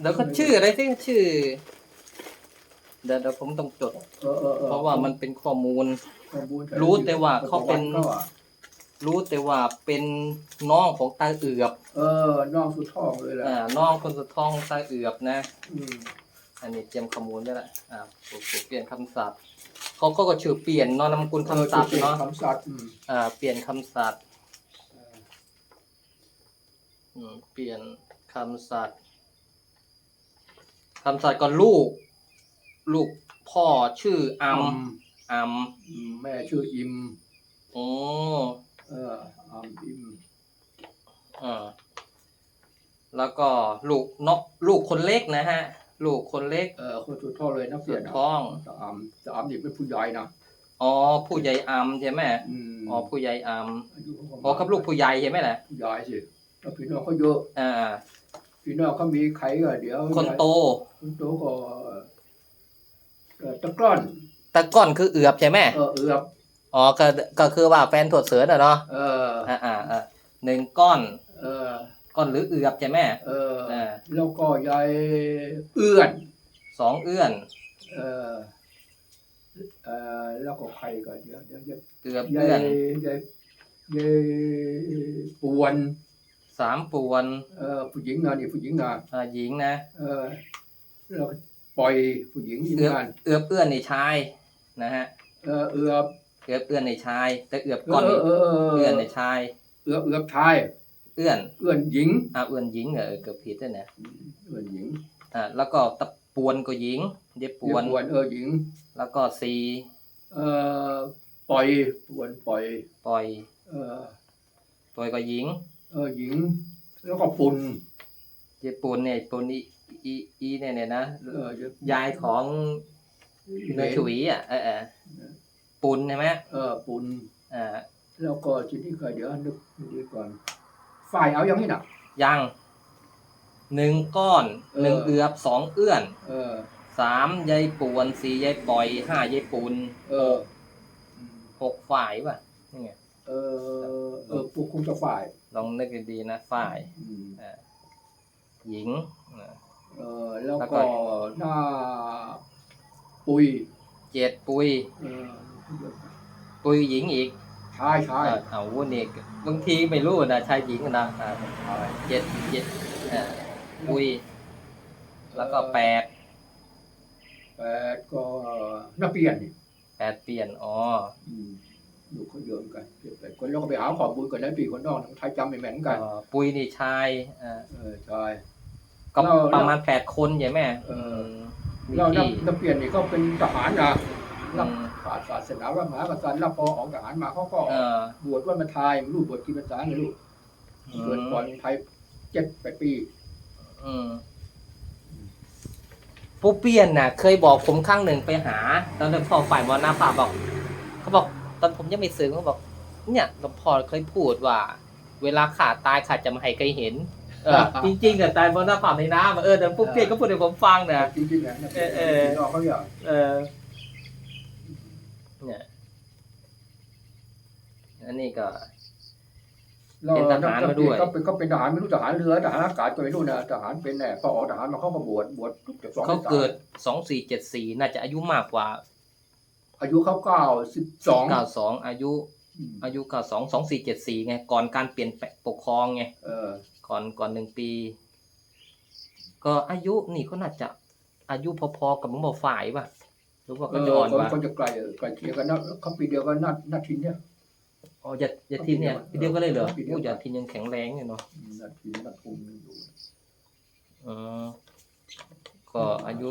เดี๋ยวเขาชื่ออะไรที่ชื่อ เดี๋ยวเดี๋ยวผมต้องจด เออเออออเพราะว่ามันเป็นข้อมูล ข้อมูลรู้แต่ว่าเขาเป็นเขาอะรู้แต่ว่าเป็นน้องของตาเอือบเออน้องสุดท้องเลยแหละอ่าน้องคนสุดท้องตาเอือบนะ อืมอันนี้เตรียมข้อมูลได้ละอ่าผมผมเปลี่ยนคำศัพท์เขาก็ก็ชื่อเปลี่ยนเนาะนามสกุลคำศัพท์เนาะคำศัพท์อืมอ่าเปลี่ยนคำศัพท์อืมเปลี่ยนคำศัพท์ คำศัพท์ก็ลูก ลูกพ่อชื่ออัมอัมอืมแม่ชื่ออิมโอ้เอออัมอิมอ่าแล้วก็ลูกนกลูกคนเล็กนะฮะ ลูกคนเล็ก เออคนสุดท้องเลยนักเรียนสุดนะท้องแต่อัมแต่อัมนี่เป็นผู้ใหญ่นะอ๋อผู้ใหญ่อัมใช่ไหมอืมอ๋อผู้ใหญ่อัมอายุเขาอ๋อครับลูกผู้ใหญ่ใช่ไหมล่ะผู้ใหญ่สิแล้วพี่น้องเขาเยอะอ่า พี่น้องเขามีใครก็เดี๋ยวคนโต คนโตก็เอ่อตะกร้อน ตะก้อนคือเอือบใช่ไหมเออเอือบอ๋อก็ก็คือว่าแฟนถวดเสือน่ะเนาะเอออ่าอ่าอ่าหนึ่งก้อนเออก้อนหรือเอือบใช่ไหมเอออ่าแล้วก็ยายเอื้อนสองเอื้อน เออเออแล้วก็ใครก็เดี๋ยวเดี๋ยวเดี๋ยวเอือบยาเอื้อนยยายยายปวน สามปวนเออผู้หญิงนะนี่ผู้หญิงนะอ่าหญิงนะ เออแล้วก็ปล่อยผู้หญิงยิงเอือบงานเอือบเอื้อนในชายนะฮะ เออเอือบเอือบเอื้อนในชาย แต่เอือบเอก้อนอนี่เออเออเอื้อนในชาย เอือบเอือบชายเอื้อนเอื้อนหญิงอ่าเอื้อนหญิงเออเกือบผิดด้วยนะเอื้อนหญิงอ่าแล้วก็ตะปวนก็หญิงเย็บปเรียกวนปวนเออหญิง แล้วก็ซีเออปล่อยปวนปล่อย ปล่อย เออปล่อยก็หญิง เออหญิง แล้วก็ปุ่นเย็บปูนเนี่ยปูนอีอีอีเนี่ยเนี่ยนะเออยายของเนื้อฉุยอะเออเออปูนใช่ไหมเออปุ่นอ่าแล้วก็ทีนี้ก็เดี๋ยวนึกดีก่อนฝ่ายเอาอย่างนี้นะยังหนึ่งก้อนเออ หนึ่งเอือบสองเอื้อนเออ สามยายปวนสี่ยายปล่อยห้ายายปูนเออ หกฝ่ายป่ะนี่ไงเออเออพวกคงจะฝ่าย ลองนึกดีๆนะฝ่ายอืมหญิงอ่าเออแล้วแล้วก็ก็หน้าปุยเจ็ดปุยเออปุยหญิงอีกชายชายอ่าเอาวุ้นอีกบางทีไม่รู้นะชายหญิงนะอ่าชายเจ็ดเจ็ดอ่าปุย แล้วก็แปดแปดก็นักเปลี่ยนนี่แปดเปลี่ยนอ๋อ อืมลูกเขาเยอะเหมือนกันเจ็ดแปดคนแล้วก็ไปหาข้อมูลก่อนแล้วปีคนนอกทั้งไทยจำไม่แม่นกันเอ่อปุยนี่ชายอ่าเออชายก็เราประมาณแปดคนใช่ไหมเออมมีแล้วนักที่นักเปลี่ยนนี่ก็เป็นทหารนะอืรับมขาดศาสนาพระมหากษัตริย์รับพอออกทหารมาเขาก็เออบวชว่ามาทายลูกบวชกี่ภาษาไงลูกอืเกิดมก่อนไทยเจ็ดแปดปีอืมปูเปียนน่ะ เคยบอกผมครั้งหนึ่งไปหาตอนนั้นพ่อฝ่ายมรณภาพบอก เขาบอก ตอนผมยังไม่ซึ้งเขาบอก เนี่ยหลวงพ่อเคยพูดว่า เวลาขาตายขาจะมาให้ใครเห็น เออ จริงๆอะตายมรณภาพในน้ำอะเออแต่ปูเปียนก็พูดให้ผมฟังนะจริงๆนะนักเปลี่ยนเออเออนอกเขาอย่างเออเนี่ยอันนี้ก็เราเป็นทหารมาด้วยก็เป็นก็เป็นทหารไม่รู้ทหารเรือทหารอากาศก็ไม่รู้นะทหารเป็นแน่พอออกทหารมาเขาก็บวชบวชทุกจากสองเขาพรรษเกิดสองสี่เจ็ดสี่น่าจะอายุมากกว่า อายุเขาเก้าสิบสองเก้าสองอายุ อายุเก้าสองสองสี่เจ็ดสี่ไง ก่อนการเปลี่ยนแปลงปกครองไงเออ ก่อนก่อนหนึ่งปี ก็อายุนี่ก็น่าจะอายุพอๆกับหลวงพ่อฝ่ายป่ะหรือว่าเอก็อจะอ่อนคนกว่าคนจะไกลเออไกลเคียงกันนะเขาปีเดียวกันนัดนัดทินเนี่ยอ๋ออย่าอย่าทินเนี่ยปีเดียวก็เลยเหรอปีเดียวพูดอย่าทินยังแข็งแรงอยู่เนาะนัดทินนัดภูมิอยู่อ๋อก็อายุ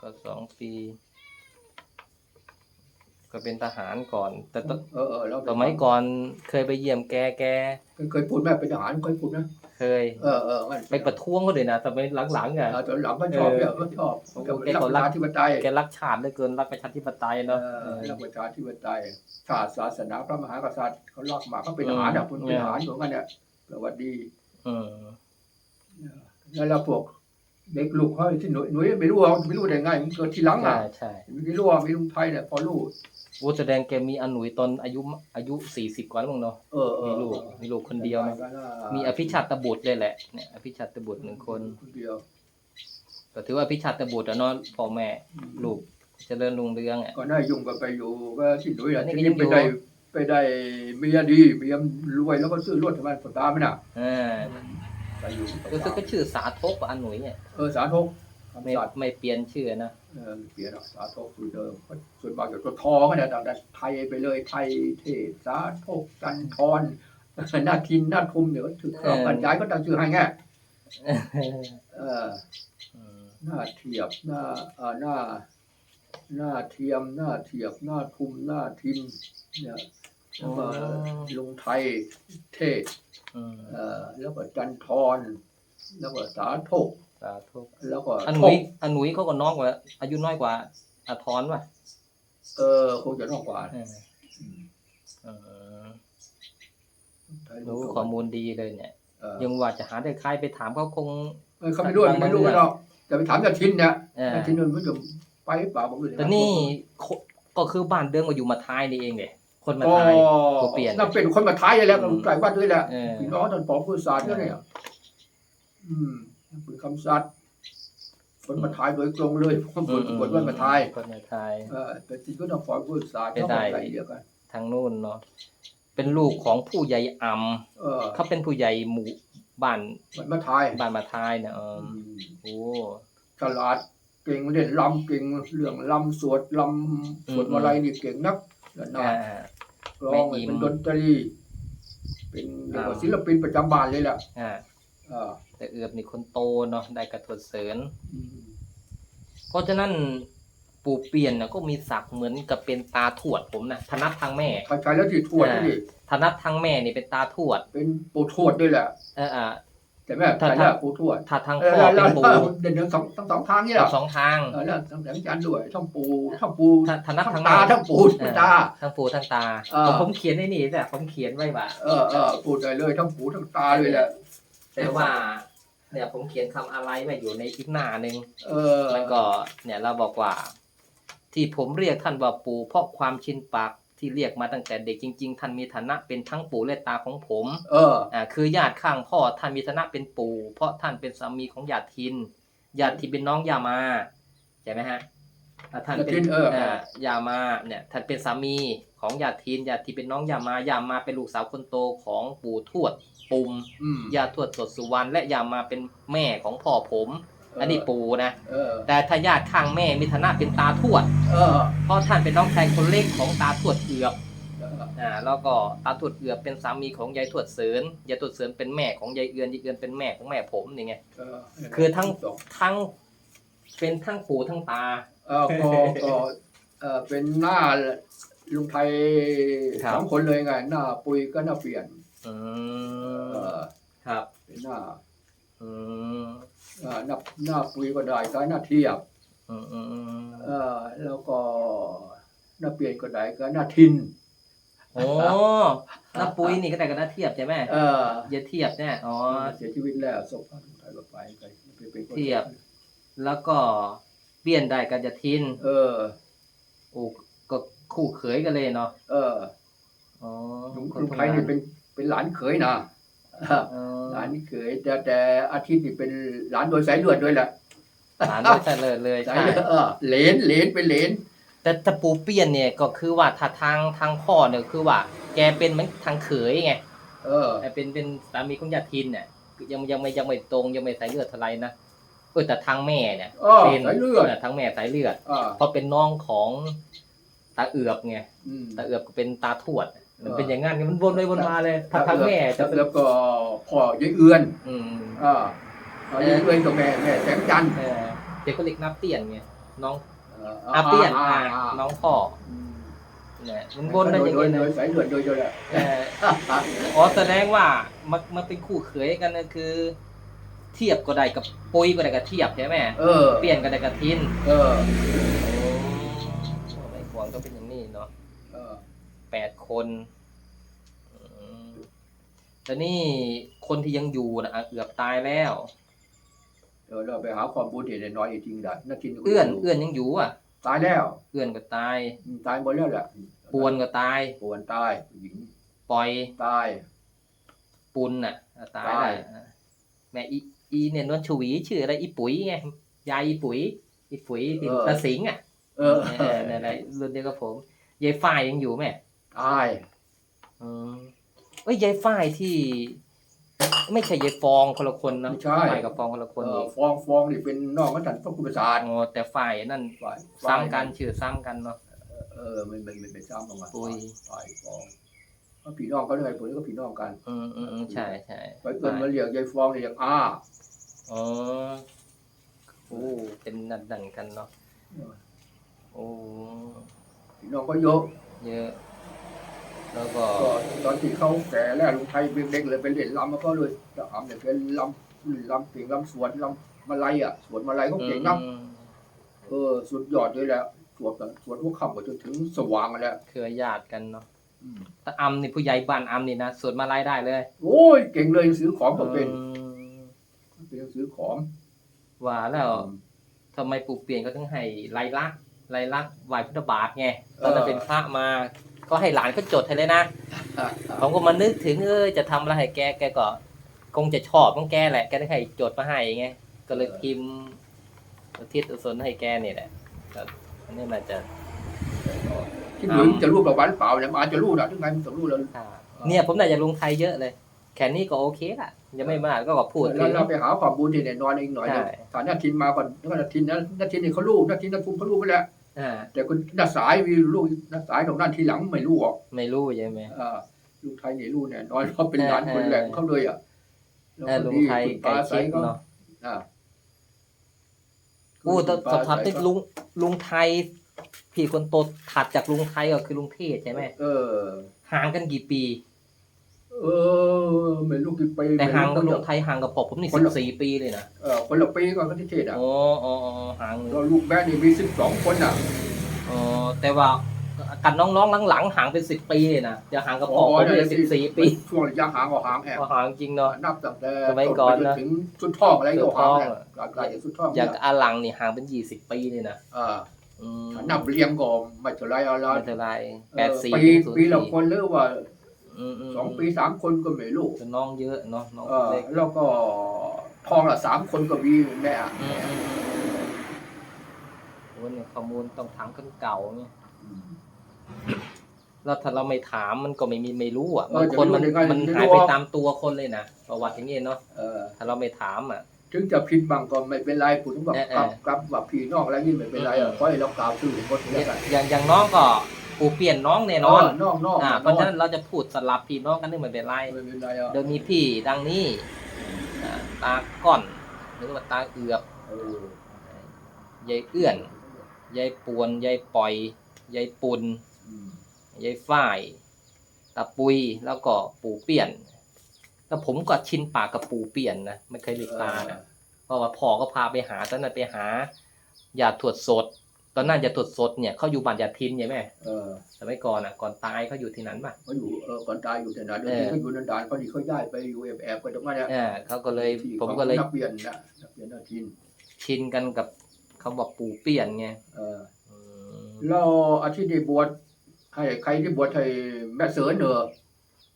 ก็สองปี ก็เป็นทหารก่อน แต่ตเออเออแล้วสมัยก่อนเคยไปเยี่ยมแกแก เคยพูดไหมเป็นทหารเคยพูดนะ เคย เออเออมันไปประท้วงเขาเลยนะสมัยหลังๆอะเออตอนหลังก็ชอบเนี่ยก็ชอบเออกับแกก็รักรัปกระชาธิปไตยแกรักชาติเหลือเกินรักประชาธิปไตยเอเนาะอเออรักประชาธิปไตยชาติศาสนาพระมหากษัตริย์เขารักมาเขาเป็นทหารอะคุณเป็นทหารของกันเนี่ยสวัสดีอืมแล้วเราพวก เด็กลูกเขาที่หนุ่ยหนุ่ยไม่รู้ว่าไม่รู้ได้ไงมันเกิดทีหลังใช่อะใช่ไม่รู้ว่ามีลุงไทยเนี่ยพอรู้โอ้แสดงแกมีอนุยตอนอายุอายุสี่สิบกว่าแล้วมั้งเนาะเออเอมีอลูกมีลูกคนเดียวนะมีอภิชาตบุตรเลยแหละเนี่ยอภิชาตบุตรหนึ่งคนคนเดียว ก็ถือว่าพิชาตบุตรอะเนาะพ่อแม่ลูกเจริญรุ่งเรืองอะ ก็น่ายุ่งก็ไปอยู่ก็ที่หนุ่ยอะอันนี้ที่ก็ยันี่งไปอยู่ ได้ไปได้เมียดีเมียรวยแล้วก็ซื้อรถทำไมผลตามมันอะอ่า ไปอยู่รู้สึกก็ชื่อสาธกอันหนุ่ยเนี่ยเออสาธกไม่คำสัตย์ไม่เปลี่ยนชื่อนะเออเปลี่ยนอะสาธกคือเดิมส่วนมากอยู่ตัวทอก็เนี่ยแต่ไทยไปเลยไทยเทศสาธกกันทรหน้าทินหน้าทุมเดี๋ยวถือเครื่องกันย้ายก็ตั้งชื่อให้ไงเอออืมหน้าเทียบหน้าเอ่อหน้าหน้าเทียมหน้าเทียบหน้าทุมหน้าทิมเนี่ย แล้วก็ลุงไทยเทศอืมเอ่อแล้วก็จันทรแล้วก็สาธกสาธกแล้วก็อันหทนุ่ยกอันหนุ่ยเขาก็น้องกว่า อายุน้อยกว่าอาทรว่ะเออคงจะน้อยกว่าเอออืมเออไทยรู้ข้อมูลดีเลยเนี่ยเออยังว่าจะหาได้ใครไปถามเขาคงเออเขาไม่รู้ไม่รู้กันหรอกแต่ไปถามจากทินเนี่ยเออทินนนมันจะไปเปล่าผมไม่รู้แต่นี่โคก็คือบ้านเดิมก็อยู่มาท้ายนี่เองเนี่ย คนมาอ๋อท้ายตัวเปลี่ยนนั่นเป็นคนมาท้ายเลยแหล้วอืมไก่วัดด้วยแหละเออพี่น้องท่านปอผู้ศาสตร์เนี่ยอืมเป็นคำสัตย์คนมาท้ายโดยตรงเลยผมบนบนว่ามาท้ายคนมาท้ายเออแต่จริงก็ต้องปอผู้ศาสตร์ไม่เขาได้อะไรเดียวกันทางนู่นเนาะเป็นลูกของผู้ใหญ่อำเออเขาเป็นผู้ใหญ่หมู่บ้านมันมาท้ายบ้านมาท้ายเนี่ยเอออืมโอ้ฉลาดเก่งเล่นลำเก่งเรื่องลำสวดลำสวดอะไรนี่เก่งนัก แล้วนะอ่าร้องแม่อิ่มเป็นดนตรีเป็นเรียกว่าศิลปินประจำบ้านเลยแหละอ่าเออแต่เอือบนี่คนโตเนาะได้กระทดเสริญอืมเพราะฉะนั้นปู่เปลี่ยนนะก็มีศักดิ์เหมือนกับเป็นตาทวดผมนะธนับทางแม่ใครๆแล้วที่ทวดนี่ธนับทางแม่นี่เป็นตาทวด เป็นปู่ทวดด้วยแหละเอออ่า แต่แม่ถ้าใครถ้าแล้วปู่ทวดถ้าทางเออพ่อแล้วเป็นปู่แล้วเด่นๆสองทั้งสองทางนี่แหละสองทางเออแล้วทั้งแสงจันทร์ด้วยทั้งปู่ทั้งปู่ถ้าธนับทั้ทางงตาแม่ทั้งปู่เออตาทางปู่ทางตาเออก็ผมเขียนในนี่แต่ผมเขียนไว้ว่าเออเออพูดได้เลยทั้งปู่ทั้งตาเลยแหละแต่ว่าเนี่ยผมเขียนคำอะไรไว้อยู่ในอีกหน้าหนึ่งเออมันก็เนี่ยเราบอกว่า ที่ผมเรียกท่านว่าปู่เพราะความชินปาก ที่เรียกมาตั้งแต่เด็กจริง ๆ ท่านมีฐานะเป็นทั้งปู่และตาของผม เออ อ่าคือญาติข้างพ่อท่านมีฐานะเป็นปู่เพราะท่านเป็นสามีของญาติทินญาติที่เป็นน้องยามาใช่ไหมฮะอ่าท่านเป็นญาติทินเอออ่ายามาเนี่ยท่านเป็นสามีของญาติทินญาติที่เป็นน้องยามายามาเป็นลูกสาวคนโตของปู่ทวดปุ่มอืมยาทวดสดสุวรรณและยามาเป็นแม่ของพ่อผม อันนี้ปู่นะ เออ แต่ถ้าญาติข้างแม่มีฐานะเป็นตาทวด เออ เพราะท่านเป็นน้องชายคนเล็กของตาทวดเอือบเออ อ่าแล้วก็ตาทวดเอือบเป็นสามีของยายทวดเสริญยายทวดเสริญเป็นแม่ของยายเอือนยายเอือนเป็นแม่ของแม่ผมนี่ไง เออคือทั้งสองทั้ง เป็นทั้งปู่ทั้งตา เออก็ก็เออเป็นหน้าลุงไทยครับ สองคนเลยไง หน้าปุยก็หน้าเปลี่ยน อืเอม อ ครับ เป็นหน้า อืม เอ่อ หน้าหน้าปุยก็ได้ก็หน้าเทียบอืมอืมอืมเออแล้วก็หน้าเปลี่ยนก็ได้ก็หน้าทิน โอ้น้าปุ้ยนี่ก็แต่กับน้าเทียบใช่ไหมเอออย่าเทียบเนี่ยอ๋อ เสียชีวิตแล้วศพลุงไทยก็ไปไปไปเป็นคนเทียบ แล้วก็เปลี่ยนได้กับจะทินเออ โอ้ก็คู่เขยกันเลยเนาะเอออ๋อลุงลุงไทยนี่เป็นเป็นหลานเขยนะอ๋อ หลานเขยแต่แต่อาทิตย์นี่เป็นหลานโดยสายเลือดด้วยแหละหลานด้วยแต่เลยเลยสายใช่เลือดเออเหลนเหลนเป็นเหลนแต่แต่ปูเปลี่ยนเนี่ยก็คือว่าถ้าทางทางพ่อเนี่ยคือว่า แกเป็นเหมือนทางเขยไงเออ แต่เป็นเป็นสามีของญาติทินเนี่ยยังยังไม่ยังไม่ตรงยังไม่สายเลือดเท่าไหรนะเออแต่ทางแม่เนี่ยเออเป็นสายเลือดทางแม่สายเลือด อ่าเพราะเป็นน้องของตาเอือบไงอืมตาเอือบก็เป็นตาทวด มันเออเป็นอย่างงั้นไงมันวนไปวนมาเลยถ้าทางแม่จะเป็นแล้วก็พ่อยายเอือนอืมอ่าพ่อยายเอือนกับแม่แม่แสงจันทร์เออเด็กก็เรียกนับเตี้ยนไงน้องเอออาเปี้ยนอ่าอ่าอ่าน้องพ่ออืมเนี่ยมันวนได้อย่างโดนี้โดนะยสายเลือดโดยโดยแหละเอออ๋อแสดงว่ามันมันเป็นคู่เขยกันนะคือ เทียบก็ได้กับปุยก็ได้กับเทียบใช่ไหมเออเปลี่ยนก็ได้กับทิน เออโอ้ในหวงก็เป็นอย่างนี้เนาะ เออ แปดคนอืมแต่นี่คนที่ยังอยู่นะอะเอือบตายแล้ว เดี๋ยวเราไปหาความบูเห็นน้อยจริงได้นาทีเอื้อนเอื้อนยังอยู่อะ ตายแล้ว เอื้อนก็ตาย ตายหมดแล้วแหละปวนก็ตายปวนตายหญิงปล่อยตายปุนน่ะอะตายตายได้อะแม่อีอีเนี่ยนวลชวีชื่ออะไรอีปุ๋ยไงยายอีปุ๋ยอีปุ๋ยที่เออตาสิงห์อะเออเออนั่นแหละรุ่นเดียวกับผมยายฝ้ายยังอยู่ไหม ตายอืมเอ้ยยายฝ้ายที่ ไม่ใช่ยายฟองคนละคนนะไม่ใช่ ฝ้ายกับฟองคนละคนเอออีกฟองฟองนี่เป็นนอกกันทันพระคุณประสาทโอ้แต่ฝ้ายนั่นฝ่ายซ้ำกันชื่อซ้ำกันเนาะ เออมันมันมันเป็นซ้ำออกมาปุยฝ่ายฟองเพราะพี่น้องก็เลยปุ๋ยก็พี่น้องกันอืมอืมอืมใช่ใช่ไปเกินมาเรียกยายฟองเรียกอาอ๋อโอ้เป็นนันดันกันเนาะโอ้พี่น้องก็เยอะเยอะ แล้วก็ก็ตอนที่เขาแก่แล้วลุงไทยเป็นเด็กเลยไปเล่นลำมาก็เลยจะทำเนี่ยเป็นลำลำเก่งลำสวนลำมาลัยอะสวนมาลัยเขาเก่งนักอืมเออสุดยอดเลยแหละสวนกันสวนพวกขับมาจนถึงสว่างมาแล้วเครือญาติกันเนาะถ้าอำนี่ผู้ใหญ่บ้านอำนี่นะสวดมาไล่ได้เลย โอ้ยเก่งเลยหนังสือของก็เป็นอืมเป็นหนังสือของว่าแล้วทำไมปู่เปลี่ยนก็ถึงให้ไล่ลักษณ์ไล่ลักษณ์ไหวพุทธบาทไงตอนนั้นเป็นพระมา ก็ให้หลานก็จดให้เลยนะ ผมก็มานึกถึงเออจะทำอะไรให้แกแกก็ คงจะชอบของแกแหละแกได้ให้จดมาให้ไงก็เลยพิมพ์อุทิศอุศนให้แกนี่แหละก็อันนี้มันจะ ที่เหลือจะรูปประวันเปล่าเนี่ยมาจะรูปนะถึงไงมันต้องรูปแล้วอ่าเนี่ยผมน่าจะลงไทยเยอะเลย แค่นี้ก็โอเคละยังไม่มากก็ก็พูดถึแล้วงเราไปหาความบุญที่เนี่ยนอนอีกหน่อยใช่ฐานนาทินมาก่อนแล้วก็นาทินนะนาทินนี่เขารูปนาทินนาทุมเขารูปไปแล้ว อ่าแต่คุณนาสายมีลูกนาสายของด้านทีหลังไม่รู้หรอกไม่รู้ใช่ไหมอ่าลูกไทยนี่รู้เนี่ยนอนเขาเป็นหลานคนแหลกเขาเลยอะเออลุงไทยคุณไก่ปาใสชิดก็เนาะอ่าอู้แต่สอบถามที่ลุงลุงไทยพี่คนโตถัดจากลุงไทยก็คือลุงเทศใช่ไหมเออห่างกันกี่ปี เออไม่รู้กี่ปีแต่ห่างกับไม่ลุรู้งไทยห่างกับปอบผมนี่คนสิละบสี่ปีเลยนะเออคนละปีก่อนก็ที่เทศอะอ๋ออ๋ออ๋อห่างเราลูกแม่นี่มีสิบสองคนอะอ๋อแต่ว่ากันน้องๆหลังๆห่างเป็นสิบปีเลยนะจะห่างกับปอบผมเลยสิบสี่ปีช่วงระยะห่างก็ห่างแอบก็ห่างจริงเนาะนับตั้งแต่สมัยก่อนนะจถึงสุดท่องอะไรก็ห่างสุดท่องแหละอะไกลๆจากสุดท่องอย่างเนี่ยอาหลังนี่ห่างเป็นยี่สิบปีเลยนะอ่าอืมนับเรียงก็ไม่เท่าไรเอาละไม่เท่าไรแปดสี่ปีศูนย์ปีละสี่คนหรือว่าอืมม สองปีสามคนก็ไม่รู้คือน้องเยอะเนาะน้องเออเล็กแล้วก็ทองละสามคนก็มีแม่อะอืมอืมอืมโอ้เนี่ยข้อมูลต้องถามคนเก่าเนี่ยแล้วถ้าเราไม่ถามมันก็ไม่มีไม่รู้อะบางคนมันมันหายไปตามตัวคนเลยนะประวัติอย่างนี้เนาะเออถ้าเราไม่ถามอะถึงจะผิดบางก็ไม่เป็นไรผมต้องแบบเออกเออลับกลับว่าพี่น้องอะไรนี่ไม่เป็นไรอะอืมเพราะให้เรากล่าวชื่อคนนี้กันอย่างอย่างน้องก็ ปูเปลี่ยนน้องแน่นอนนอกนอกอ่าเพราะฉะนั้นเราจะพูดสลับพี่น้องกันนี่ไม่เป็นไรไม่เป็นไรอะเดี๋ยวมีพี่ดังนี้อ่าตาก้อนหรือว่าตาเอือบเออยายเอื้อนยายปวนยายปล่อยยายปุนอืมยายฝ้ายตาปุยแล้วก็ปู่เปลี่ยนแล้วผมก็ชินปากกับปู่เปลี่ยนนะไม่เคยเรียกตานะเพราะว่าพ่อก็พาไปหาตอนนั้นไปหายาถวดสด ตอนนั้นยาถวดสดเนี่ยเขาอยู่บ้านยาทินใช่ไหมเออสมัยก่อนอะก่อนตายเขาอยู่ที่นั้นป่ะเขาอยู่เออก่อนตายอยู่แต่นานเออเขาอยู่นานๆเขาดีเขาย้ายไปอยู่แอบแอบๆกันตรงนั้นเนี่ยอ่าเขาก็เลยที่ผมก็เลยนักเรียนนะนักเรียนนาทินชินชินกันกับคำว่าปู่เปลี่ยนไงเอออืมแล้วอาทิตย์นี้บวชให้ใครที่บวชให้แม่เสือเนอ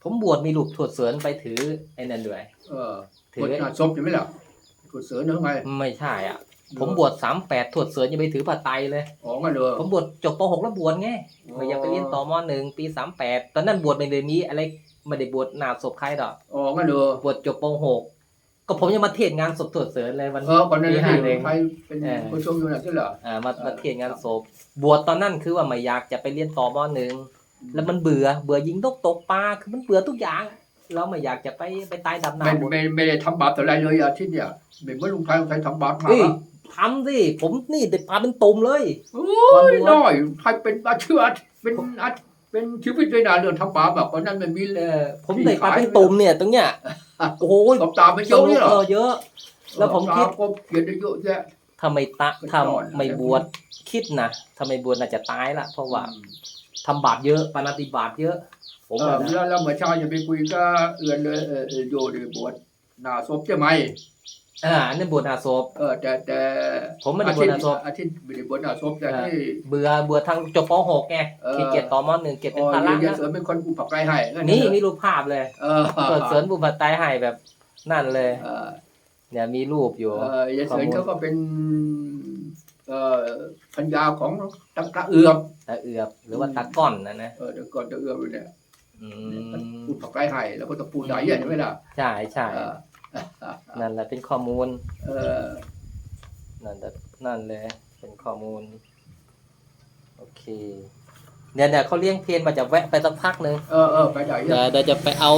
ผมบวชมีลูกถวดเสือนไปถือไอ้นั่นด้วยเออถืบวอชงานศพใช่ไหมล่ะบวชเสือเนอไงไม่ใช่อะ ผมบวชสามแปดถวดเสือนยังไปถือผ้าไตรเลย อ๋อมาเนอผมบวชจบปหกแล้วบวชไงไม่อยากไปเรียนต่อมหนึ่งปีสามแปดตอนนั้นบวชไม่ได้มีอะไรไม่ได้บวชหนาศพใครดอกอ๋อมาเนอบวชจบปหกก็ผมยังมาเทศงานศพถวดเสือนเลยวันเออก่อนหนั้นปีที่ห้าเองใครเป็นเออผู้ชมอยู่น่ะใช่เหรออ่ามามาเทศงานศพบวชตอนนั้นคือว่าไม่อยากจะไปเรียนต่อมหนึ่งแล้วมันเบื่อเบื่อยิงนกตกปลาคือมันเบื่อทุกอย่างเราไม่อยากจะไปไปตายดำไม่น้ำหมดไม่ไม่ได้ทำบาปอะไรเลยอาทิตย์เนี่ยไม่เหมื่อนลุงไทยลุงไทยทำบาปมาเอ้ย ทำสิผมนี่เด็ดปลาเป็นตุ่มเลย โอ้ยน้อยไทยเป็นอาชีพเป็นอาชีพเป็นชีวิตเลยนะเรื่องทำบาปแบบคนนั้นมันมีเออผมเด็ดปลาเป็นตุ่มเนี่ยตรงเนี้ยโอ้โหตบตาไม่เยอะนี่เหรอเออเยอะ แล้วผมคิดตบตาก็เขียนได้เยอะแยะทำไมตะเป็นทำยอดไม่บวชคิดนะทำไมบวชน่าจะตายละเพราะว่าทำบาปเยอะปานาติบาตเยอะ ผมเอออะนะแล้วแล้วเมื่อเช้ายังไปคุยก็เอือนเลยเออเออโยดีบวชหนาศพใช่ไหม อ่าอันนี้บวชนาศพ เออแต่แต่ผมไม่ได้บวชหน้าศพ อาทิตย์ไม่ได้บวชหนาศพแต่เออที่ เบื่อเบื่อทางจบปหกไงเออ ขี้เกียจต่อมหนึ่งเกียจเป็นอ๋อภาระเรียนนะเสริมเป็นคนอุปการะให้งั้นี่เหรอมีรูปภาพเลยเออเปิดเสริญบุปผาไตรให้แบบนั่นเลย เออ เนี่ยมีรูปอยู่ เอ่อยายเสริญข้อมูลเขาก็เป็นเอ่อพัญญาของตะกระเอือบตาเอือบหรือว่าตาก้อนนะนะเออเดี๋ยวก่อนตะเอือบเนี่ยอืมพูดผักไก่ไห่แล้วก็ตะปูไหนอะใช่ไหมล่ะใช่ใช่เออ นั่นแหละเป็นข้อมูล เออ นั่นแหละนั่นเลยเป็นข้อมูล โอเคเนี่ยเนี่ยเขาเลี้ยงเพลนมาจะแวะไปสักพักหนึ่งเออเออไปไหนเดี๋ยวอะเดี๋ยวจะไปเอา